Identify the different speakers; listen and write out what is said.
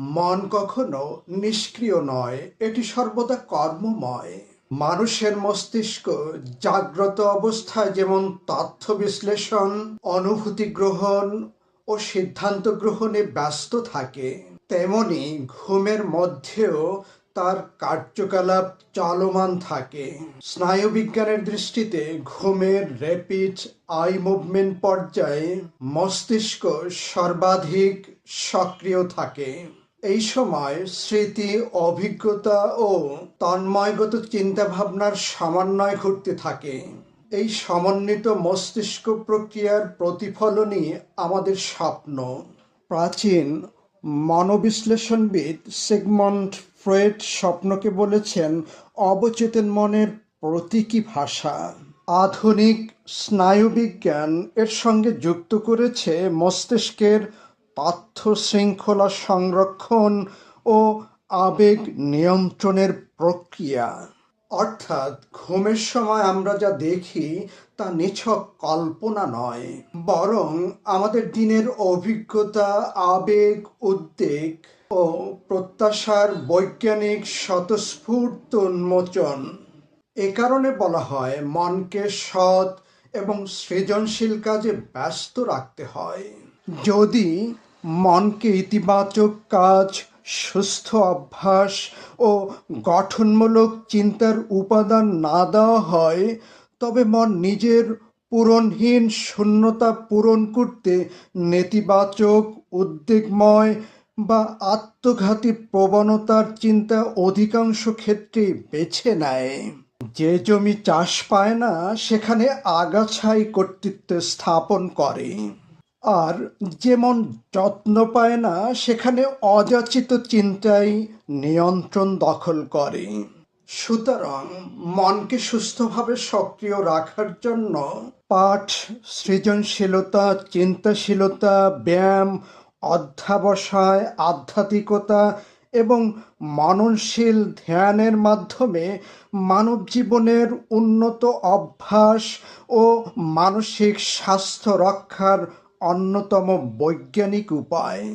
Speaker 1: মন কখনো নিষ্ক্রিয় নয়, এটি সর্বদা কর্মময়। মানুষের মস্তিষ্ক জাগ্রত অবস্থায় যেমন তথ্য বিশ্লেষণ, অনুভূতি গ্রহণ ও সিদ্ধান্ত গ্রহণে ব্যস্ত থাকে, তেমনি ঘুমের মধ্যেও তার কার্যকলাপ চলমান থাকে। স্নায়ুবিজ্ঞানের দৃষ্টিতে ঘুমের র্যাপিড আই মুভমেন্ট পর্যায়ে মস্তিষ্ক সর্বাধিক সক্রিয় থাকে। এই সময় স্মৃতি, অভিজ্ঞতা ও তন্ময়গত চিন্তাভাবনার সমন্বয় ঘটতে থাকে। এই সমন্বিত মস্তিষ্ক প্রক্রিয়ার প্রতিফলনই আমাদের স্বপ্ন। প্রাচীন মনোবিশ্লেষণবিদ সিগমন্ড ফ্রয়েড স্বপ্নকে বলেছেন, অবচেতন মনের প্রতীকী ভাষা। আধুনিক স্নায়ুবিজ্ঞান এর সঙ্গে যুক্ত করেছে মস্তিষ্কের তথ্য শৃঙ্খলা সংরক্ষণ ও আবেগ নিয়ন্ত্রণের প্রক্রিয়া। অর্থাৎ ঘুমের সময় আমরা যা দেখি তা নিছক কল্পনা নয়, বরং আমাদের দিনের অভিজ্ঞতা, আবেগ, উদ্বেগ ও প্রত্যাশার বৈজ্ঞানিক স্বতঃস্ফূর্ত উন্মোচন। এ কারণে বলা হয়, মনকে সৎ এবং সৃজনশীল কাজে ব্যস্ত রাখতে হয়। যদি মনকে ইতিবাচক কাজ, সুস্থ অভ্যাস ও গঠনমূলক চিন্তার উপাদান না দেওয়া হয়, তবে মন নিজের পূরণহীন শূন্যতা পূরণ করতে নেতিবাচক, উদ্বেগময় বা আত্মঘাতী প্রবণতার চিন্তা অধিকাংশ ক্ষেত্রে বেছে নেয়। যে জমি চাষ পায় না, সেখানে আগাছাই কর্তৃত্ব স্থাপন করে। আর যেমন যত্ন পায় না, সেখানে অযাচিত চিন্তাই নিয়ন্ত্রণ দখল করে। সুতরাং মনকে সুস্থভাবে সক্রিয় রাখার জন্য পাঠ, সৃজনশীলতা, চিন্তাশীলতা, ব্যায়াম, অধ্যাবসায়, আধ্যাত্মিকতা এবং মননশীল ধ্যানের মাধ্যমে মানব জীবনের উন্নত অভ্যাস ও মানসিক স্বাস্থ্য রক্ষার অন্যতম বৈজ্ঞানিক উপায়।